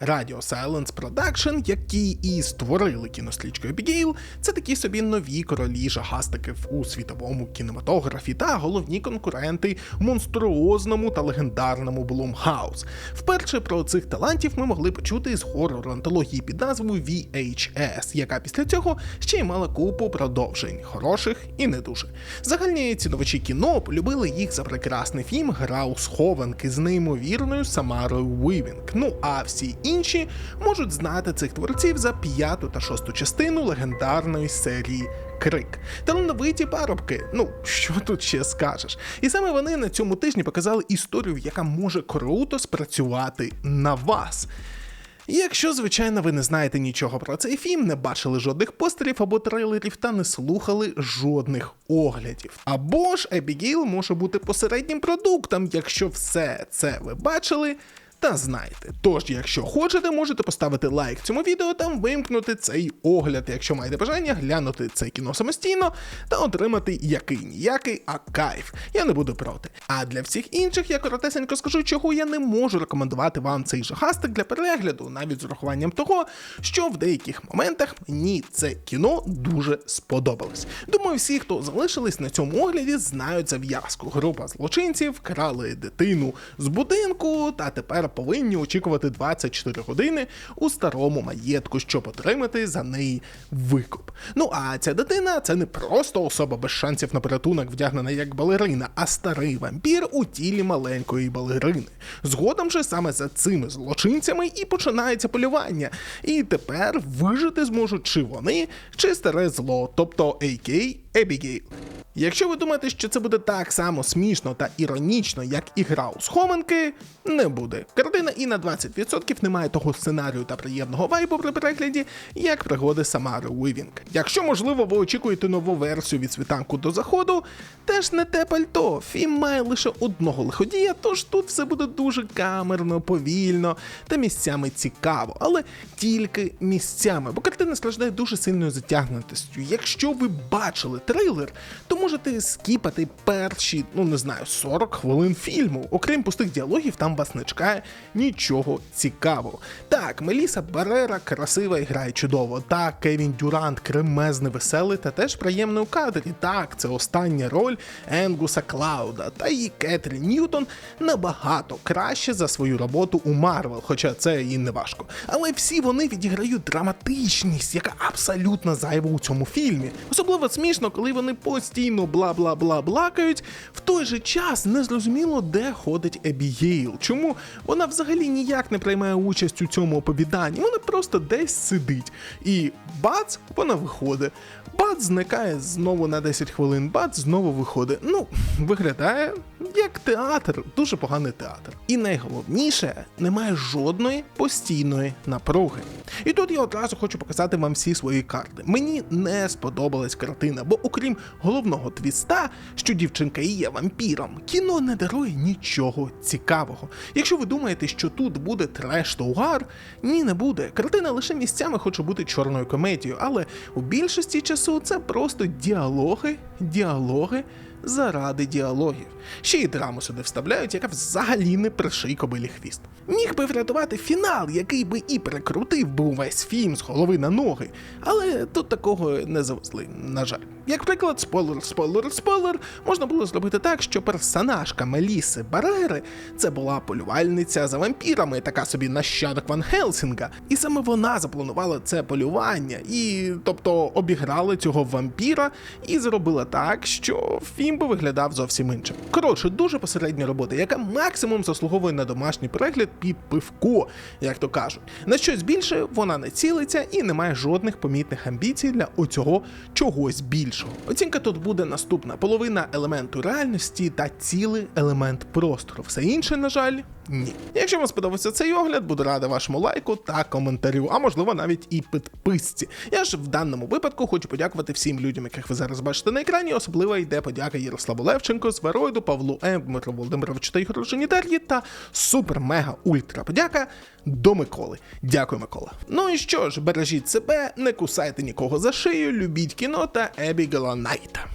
Radio Silence Production, які і створили кінострічку Епігейл, це такі собі нові королі жахастиків у світовому кінематографі та головні конкуренти монструозному та легендарному Blumhouse. Вперше про цих талантів ми могли почути з хоррор антології під назвою VHS, яка після цього ще й мала купу продовжень, хороших і не дуже. Загальні ціновичі кіно полюбили їх за прекрасний фільм Гра у схованки з неймовірною Самарою Уівінг. Ну а всі можуть знати цих творців за п'яту та шосту частину легендарної серії. Крик талановиті парубки. Ну що тут ще скажеш? І саме вони на цьому тижні показали історію, яка може круто спрацювати на вас. Якщо, звичайно, ви не знаєте нічого про цей фільм, не бачили жодних постерів або трейлерів та не слухали жодних оглядів. Або ж Ебігейл може бути посереднім продуктом, якщо все це ви бачили. Та знаєте, тож, якщо хочете, можете поставити лайк цьому відео та вимкнути цей огляд, якщо маєте бажання глянути це кіно самостійно та отримати який ніякий, а кайф. Я не буду проти. А для всіх інших я коротесенько скажу, чого я не можу рекомендувати вам цей жахастик для перегляду, навіть з урахуванням того, що в деяких моментах мені це кіно дуже сподобалось. Думаю, всі, хто залишились на цьому огляді, знають зав'язку. Група злочинців крали дитину з будинку та тепер повинні очікувати 24 години у старому маєтку, щоб отримати за неї викуп. Ну а ця дитина це не просто особа без шансів на порятунок, вдягнена як балерина, а старий вампір у тілі маленької балерини. Згодом же саме за цими злочинцями і починається полювання. І тепер вижити зможуть чи вони, чи старе зло, тобто AK Ебігейл. Якщо ви думаєте, що це буде так само смішно та іронічно, як і гра у схованки, не буде. Картина і на 20% не має того сценарію та приємного вайбу при перегляді, як пригоди Самари Уівінг. Якщо, можливо, ви очікуєте нову версію від світанку до заходу, теж не те пальто. Фільм має лише одного лиходія, тож тут все буде дуже камерно, повільно та місцями цікаво, але тільки місцями, бо картина страждає дуже сильною затягнутістю. Якщо ви бачили трейлер, то можете скіпати перші, ну не знаю, 40 хвилин фільму. Окрім пустих діалогів, там вас не чекає нічого цікавого. Так, Меліса Барера красива і грає чудово. Так, Кевін Дюрант кремезний веселий та теж приємний у кадрі. Так, це остання роль Енгуса Клауда. Та і Кетрін Ньютон набагато краще за свою роботу у Марвел, хоча це і не важко. Але всі вони відіграють драматичність, яка абсолютно зайва у цьому фільмі. Особливо смішно, коли вони постійно бла бла бла блакають. В той же час незрозуміло, де ходить Ебігейл. Чому вона взагалі ніяк не приймає участь у цьому оповіданні? Вона просто десь сидить. І бац, вона виходить. Бац зникає знову на 10 хвилин, бац знову виходить. Ну, виглядає як театр, дуже поганий театр. І найголовніше, немає жодної постійної напруги. І тут я одразу хочу показати вам всі свої карти. Мені не сподобалась картина, бо окрім головного твіста, що дівчинка і є вампіром, кіно не дарує нічого цікавого. Якщо ви думаєте, що тут буде треш та угар, ні, не буде. Картина лише місцями хоче бути чорною комедією, але у більшості часу це просто діалоги, діалоги заради діалогів. Ще й драму сюди вставляють, яка взагалі не приший кобилі хвіст. Міг би врятувати фінал, який би і перекрутив би увесь фільм з голови на ноги, але тут такого не завезли, на жаль. Як приклад, спойлер, спойлер, спойлер, можна було зробити так, що персонажка Меліси Барери це була полювальниця за вампірами, така собі нащадок Ван Хелсінга, і саме вона запланувала це полювання, і тобто обіграла цього вампіра і зробила так, що фільм би виглядав зовсім іншим. Коротше, дуже посередня робота, яка максимум заслуговує на домашній перегляд під пивко, як то кажуть. На щось більше вона не цілиться і не має жодних помітних амбіцій для оцього чогось більшого. Оцінка тут буде наступна: половина елементу реальності та цілий елемент простору. Все інше, на жаль. Ні. Якщо вам сподобався цей огляд, буду рада вашому лайку та коментарю, а можливо навіть і підписці. Я ж в даному випадку хочу подякувати всім людям, яких ви зараз бачите на екрані. Особливо йде подяка Ярославу Левченко, Звероїду, Павлу М, Дмитру Володимировичу та Ігору Женітар'ї та супер-мега-ультра подяка до Миколи. Дякую, Микола. Ну і що ж, бережіть себе, не кусайте нікого за шию, любіть кіно та Ебігела Найта.